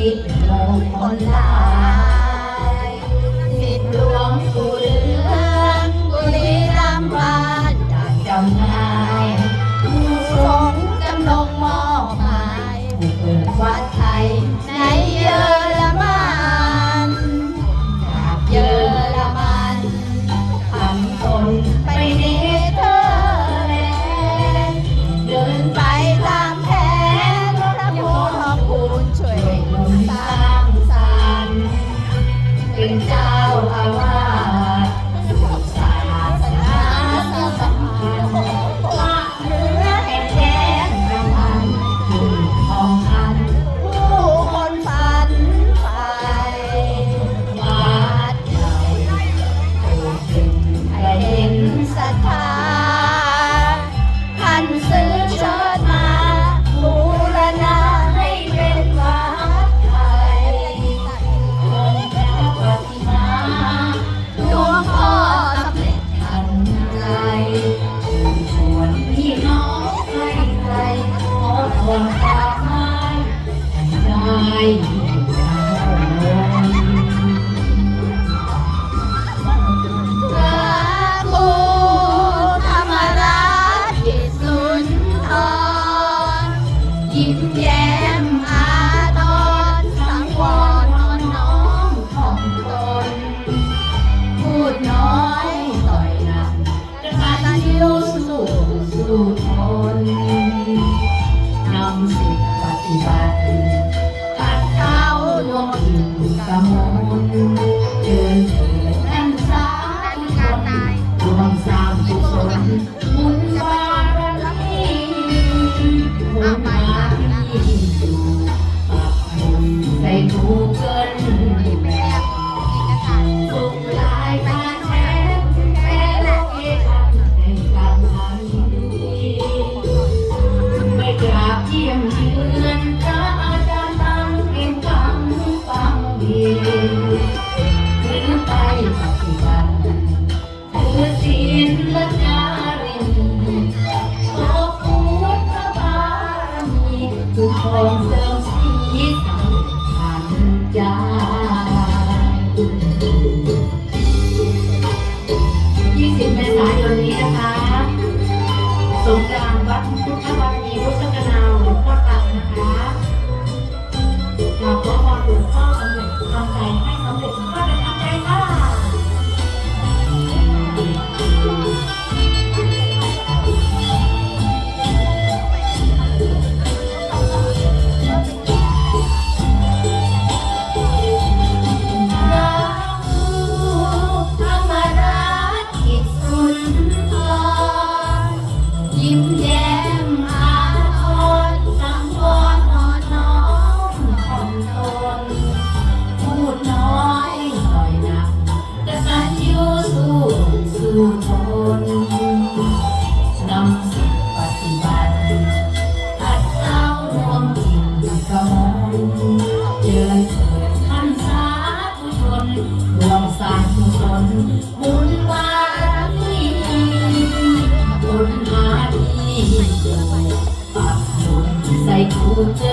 ดมงคลหลาสิทธิ์หลวงกุรีรับานด่านนายผู้ทรงจำลงมอบหมายผู้เปิดวัดไทย ภาวะ บัดขัดเท้าดวกระมวลเดิน Paulo. the.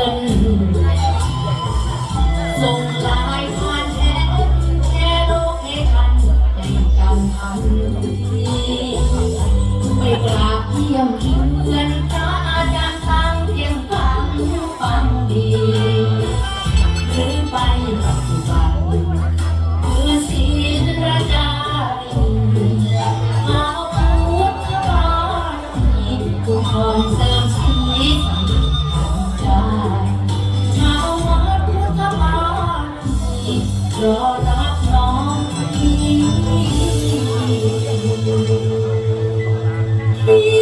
อรับน้องที่